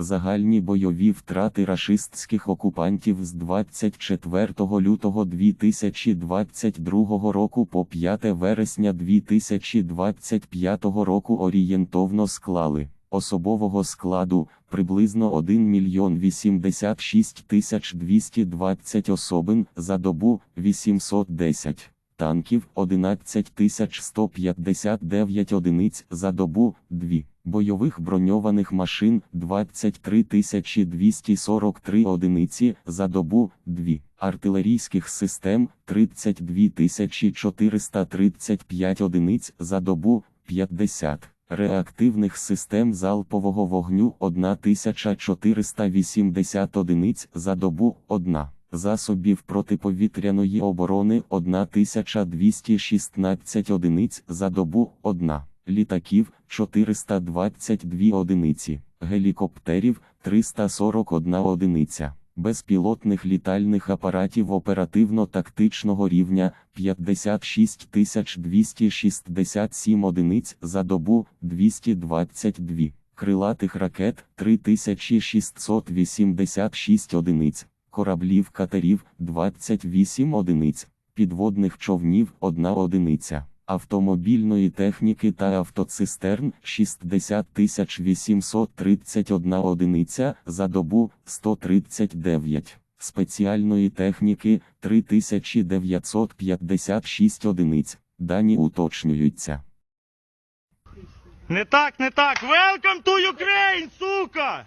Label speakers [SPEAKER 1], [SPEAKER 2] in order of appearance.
[SPEAKER 1] Загальні бойові втрати рашистських окупантів з 24 лютого 2022 року по 5 вересня 2025 року орієнтовно склали особового складу приблизно 1 мільйон 86 тисяч 220 особин за добу 810 танків 11 159 одиниць за добу 2, бойових броньованих машин 23 243 одиниці за добу 2, артилерійських систем 32 435 одиниць за добу 50. Реактивних систем залпового вогню 1480 одиниць за добу 1 засобів протиповітряної оборони 1216 одиниць за добу 1, літаків 422 одиниці, гелікоптерів 341 одиниця, безпілотних літальних апаратів оперативно-тактичного рівня 56 267 одиниць за добу 222. Крилатих ракет 3686 одиниць, кораблів катерів 28 одиниць, підводних човнів 1 одиниця, автомобільної техніки та автоцистерн 60 831 одиниця за добу 139, спеціальної техніки 3956 одиниць, дані уточнюються.
[SPEAKER 2] Не так, не так. Welcome to Ukraine, сука!